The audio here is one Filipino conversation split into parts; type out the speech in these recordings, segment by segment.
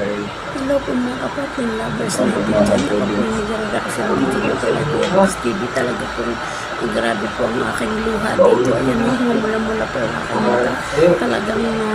Okay. Hello po mga kapatid, lovers na dyan. Ako po yung nagre-reaction video ko Kuya Boss TV. Talaga po, grabe po ang aking luha dito. Ayan, mula-mula po ang aking mata. Talagang na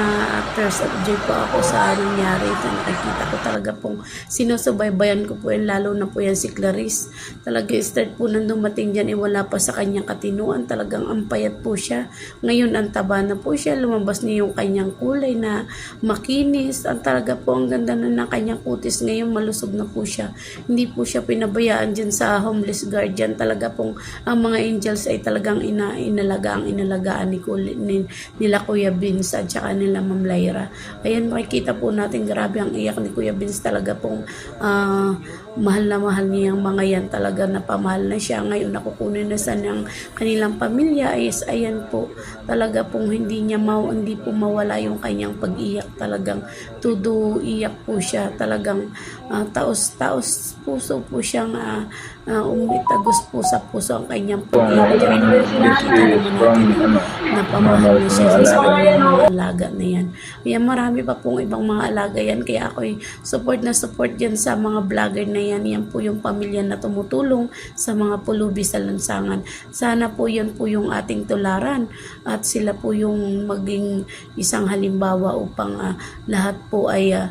first joy po ako sa nangyari. Ito nakikita ko talaga pong sinusubaybayan ko po yan. Lalo na po yan si Clarice. Talaga start po nang dumating dyan, eh, wala pa sa kanyang katinuan. Talagang ampayat po siya. Ngayon, ang taba na po siya. Lumabas niya yung kanyang kulay na makinis. Ang talaga po, ang ganda na ng kanyang kutis. Ngayon, malusog na po siya. Hindi po siya pinabayaan dyan sa homeless guardian. Talaga pong ang mga angels ay talagang ina, inalaga ang inalagaan ni, ni, nila Kuya Vince at saka nila Ma'am Lyra. Ayan, makikita po natin grabe ang iyak ni Kuya Vince. Talaga pong ah, mahal na mahal niya ang mga yan. Talaga napamahal na siya. Ngayon, nakukunin na sa ng kanilang pamilya. Is, ayan po, talaga pong hindi niya ma- hindi po mawala yung kanyang pag-iyak. Talagang tudo iyak po siya. Talagang ah, taos-taos puso po siyang uh, umitagos po sa puso ang kanyang pag-iyak. Kaya nakikita naman natin na napamahal na siya sa kanyang alaga na yan. Kaya marami pa pong ibang mga alaga yan. Kaya ako support na support yan sa mga vlogger na yan. Yan po yung pamilya na tumutulong sa mga pulubi sa lansangan. Sana po yan po yung ating tularan at sila po yung maging isang halimbawa upang ah, lahat po ay ah,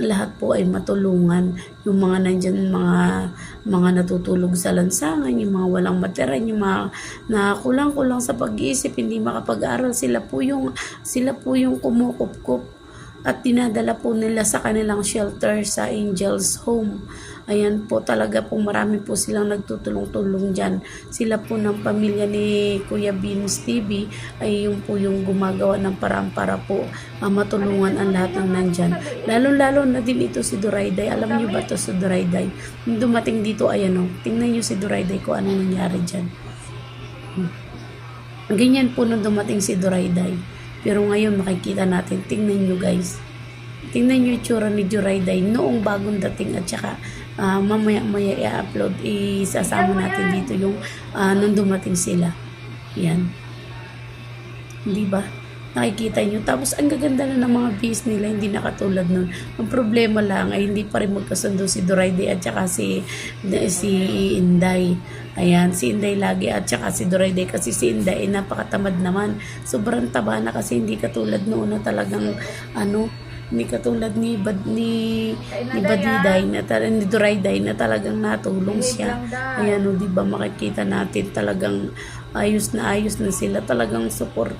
lahat po ay matulungan yung mga nandyan mga mga natutulog sa lansangan yung mga walang materan yung mga na kulang-kulang sa pag-iisip hindi makapag-aral. Sila po yung sila po yung kumukup-kup at dinadala po nila sa kanilang shelter sa Angels Home. Ayan po talaga po marami po silang nagtutulong-tulong dyan. Sila po ng pamilya ni Kuya Beans TV ay yung po yung gumagawa ng paraan para po ah, matulungan ang lahat ng nandyan. Lalo-lalo na din ito si Durayday. Alam niyo ba to si Durayday? Nung dumating dito, ayan o, tingnan niyo si Durayday kung ano nangyari dyan. Hmm. Ganyan po nung dumating si Durayday. Pero ngayon makikita natin, tingnan nyo guys. Tingnan nyo yung tsura ni Durayday noong bagong dating at saka ah, mamaya-maya i-upload, isasama natin dito yung ah, nung dumating sila. Yan. Di ba? Nakikita nyo. Tapos, ang gaganda na ng mga views nila, hindi nakatulad nun. Ang problema lang ay hindi pa rin magkasundo si Durayday at saka si, si Inday. Ayan, si Inday lagi at saka si Durayday kasi si Inday ay napakatamad naman. Sobrang taba na kasi hindi katulad noon na talagang ano, ni katulad ni Bad ni ni Badiday na talagang ni Durayday na talagang natulong siya. Ayan, o, di ba makikita natin talagang ayos na ayos na sila. Talagang support.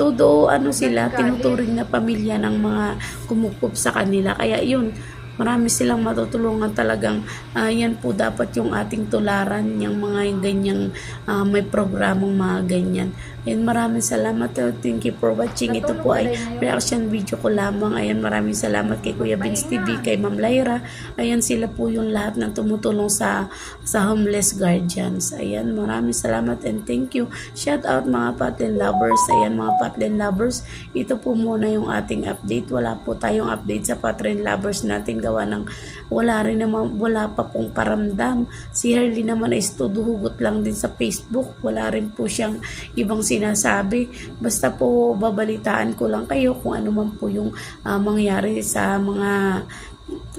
Todo ano sila tinuturing na pamilya ng mga kumukup sa kanila. Kaya yun marami silang matutulungan talagang ah, yan po dapat yung ating tularan yung mga ganyang ah, may programang mga ganyan Ayan, maraming salamat. uh, Thank you for watching. Ito po ay reaction video ko lamang. Ayan, maraming salamat kay Kuya Vince TV, kay Ma'am Lyra. Ayan, sila po yung lahat ng tumutulong sa sa homeless guardians. Ayan, maraming salamat and thank you. Shout out mga Patlin lovers. Ayan, mga Patlin lovers. Ito po muna yung ating update. Wala po tayong update sa Patlin lovers natin gawa ng wala rin naman, wala pa pong paramdam. Si Harley naman ay studuhugot lang din sa Facebook. Wala rin po siyang ibang sinasabi. Basta po babalitaan ko lang kayo kung ano man po yung ah, mangyari sa mga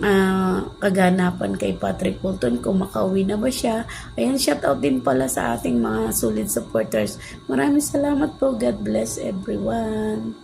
ah, kaganapan kay Patrick Fulton kung makauwi na ba siya. Ayan, shout out din pala sa ating mga solid supporters. Maraming salamat po. God bless everyone.